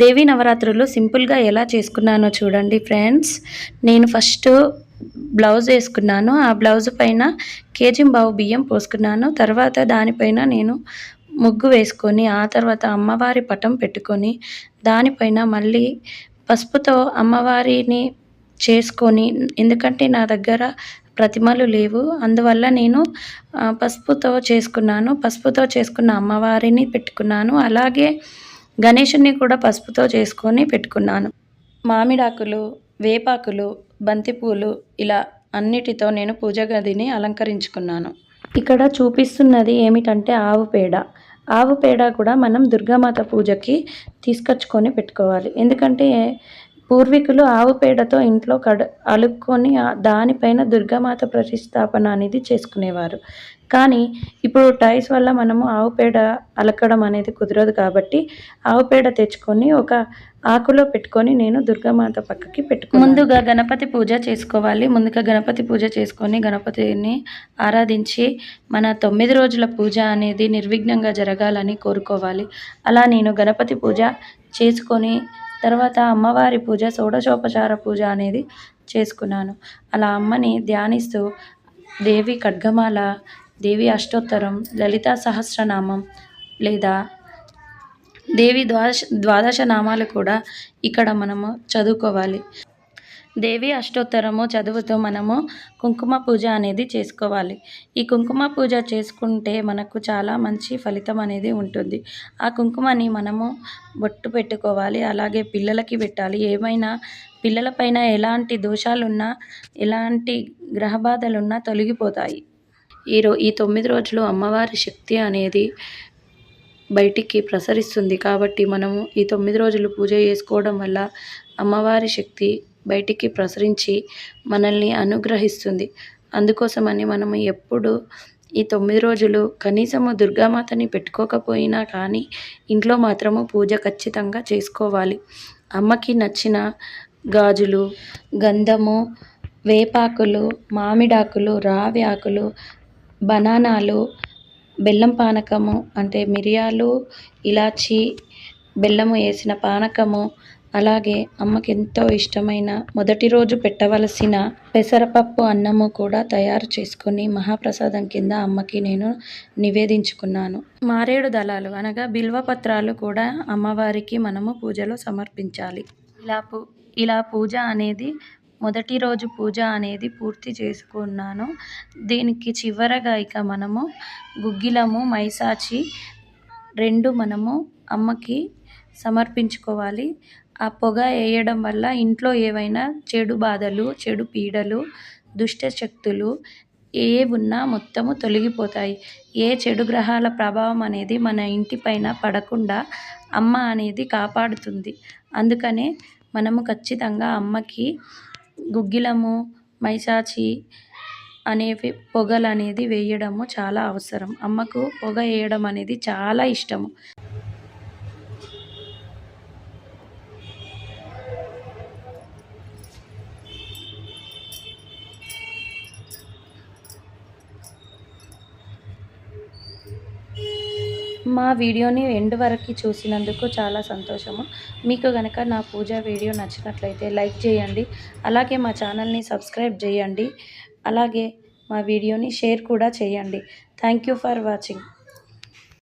దేవి నవరాత్రులు సింపుల్గా ఎలా చేసుకున్నానో చూడండి ఫ్రెండ్స్. నేను ఫస్ట్ బ్లౌజ్ వేసుకున్నాను. ఆ బ్లౌజ్ పైన కేజీ బావు బియ్యం పోసుకున్నాను. తర్వాత దానిపైన నేను ముగ్గు వేసుకొని ఆ తర్వాత అమ్మవారి పటం పెట్టుకొని దానిపైన మళ్ళీ పసుపుతో అమ్మవారిని చేసుకొని ఎందుకంటే నా దగ్గర ప్రతిమలు లేవు. అందువల్ల నేను పసుపుతో చేసుకున్నాను. పసుపుతో చేసుకున్న అమ్మవారిని పెట్టుకున్నాను. అలాగే గణేషుని కూడా పసుపుతో చేసుకొని పెట్టుకున్నాను. మామిడాకులు వేపాకులు బంతిపూలు ఇలా అన్నిటితో నేను పూజ గదిని అలంకరించుకున్నాను. ఇక్కడ చూపిస్తున్నది ఏమిటంటే ఆవు పేడ. ఆవు పేడ కూడా మనం దుర్గామాత పూజకి తీసుకొచ్చుకొని పెట్టుకోవాలి. ఎందుకంటే పూర్వీకులు ఆవు పేడతో ఇంట్లో కడ అలుక్కొని దానిపైన దుర్గామాత ప్రతిష్టాపన అనేది చేసుకునేవారు. కానీ ఇప్పుడు టైల్స్ వల్ల మనము ఆవు పేడ అలకడం అనేది కుదరదు కాబట్టి ఆవు పేడ తెచ్చుకొని ఒక ఆకులో పెట్టుకొని నేను దుర్గామాత పక్కకి పెట్టుకున్నాను. ముందుగా గణపతి పూజ చేసుకోవాలి. ముందుగా గణపతి పూజ చేసుకొని గణపతిని ఆరాధించి మన తొమ్మిది రోజుల పూజ అనేది నిర్విఘ్నంగా జరగాలని కోరుకోవాలి. అలా నేను గణపతి పూజ చేసుకొని తర్వాత అమ్మవారి పూజ షోడశోపచార పూజ అనేది చేసుకున్నాను. అలా అమ్మని ధ్యానిస్తూ దేవి ఖడ్గమాల దేవి అష్టోత్తరం లలితా సహస్రనామం లేదా దేవి ద్వాదశ ద్వాదశ నామాలు కూడా ఇక్కడ మనము చదువుకోవాలి. దేవి అష్టోత్తరము చదువుతూ మనము కుంకుమ పూజ అనేది చేసుకోవాలి. ఈ కుంకుమ పూజ చేసుకుంటే మనకు చాలా మంచి ఫలితం అనేది ఉంటుంది. ఆ కుంకుమని మనము బొట్టు పెట్టుకోవాలి అలాగే పిల్లలకి పెట్టాలి. ఏమైనా పిల్లలపైన ఎలాంటి దోషాలున్నా ఎలాంటి గ్రహ బాధలున్నా తొలగిపోతాయి. ఈ ఈ తొమ్మిది రోజులు అమ్మవారి శక్తి అనేది బయటికి ప్రసరిస్తుంది. కాబట్టి మనము ఈ తొమ్మిది రోజులు పూజ చేసుకోవడం వల్ల అమ్మవారి శక్తి బయటికి ప్రసరించి మనల్ని అనుగ్రహిస్తుంది. అందుకోసమని మనము ఎప్పుడు ఈ తొమ్మిది రోజులు కనీసము దుర్గామాతని పెట్టుకోకపోయినా కానీ ఇంట్లో మాత్రము పూజ ఖచ్చితంగా చేసుకోవాలి. అమ్మకి నచ్చిన గాజులు గంధము వేపాకులు మామిడాకులు రావి ఆకులు బనానాలు బెల్లం పానకము అంటే మిరియాలు ఇలాచి బెల్లము వేసిన పానకము అలాగే అమ్మకెంతో ఇష్టమైన మొదటి రోజు పెట్టవలసిన పెసరపప్పు అన్నము కూడా తయారు చేసుకుని మహాప్రసాదం కింద అమ్మకి నేను నివేదించుకున్నాను. మారేడు దళాలు అనగా బిల్వ పత్రాలు కూడా అమ్మవారికి మనము పూజలో సమర్పించాలి. ఇలా పూ ఇలా పూజ అనేది మొదటి రోజు పూజ అనేది పూర్తి చేసుకున్నాను. దీనికి చివరగా ఇక మనము గుగ్గిలము మైసాచి రెండు మనము అమ్మకి సమర్పించుకోవాలి. ఆ పొగ వేయడం వల్ల ఇంట్లో ఏవైనా చెడు బాధలు చెడు పీడలు దుష్ట శక్తులు ఏ ఉన్నా మొత్తము తొలగిపోతాయి. ఏ చెడు గ్రహాల ప్రభావం అనేది మన ఇంటిపైన పడకుండా అమ్మ అనేది కాపాడుతుంది. అందుకనే మనము ఖచ్చితంగా అమ్మకి గుగ్గిలము మైసాచి అనేవి పొగలు అనేది వేయడము చాలా అవసరం. అమ్మకు పొగ వేయడం అనేది చాలా ఇష్టము. మా వీడియోని ఎండ్ వరకు చూసినందుకు చాలా సంతోషము. మీకు కనుక నా పూజ వీడియో నచ్చినట్లయితే లైక్ చేయండి. అలాగే మా ఛానల్ని సబ్స్క్రైబ్ చేయండి. అలాగే మా వీడియోని షేర్ కూడా చేయండి. Thank you for watching.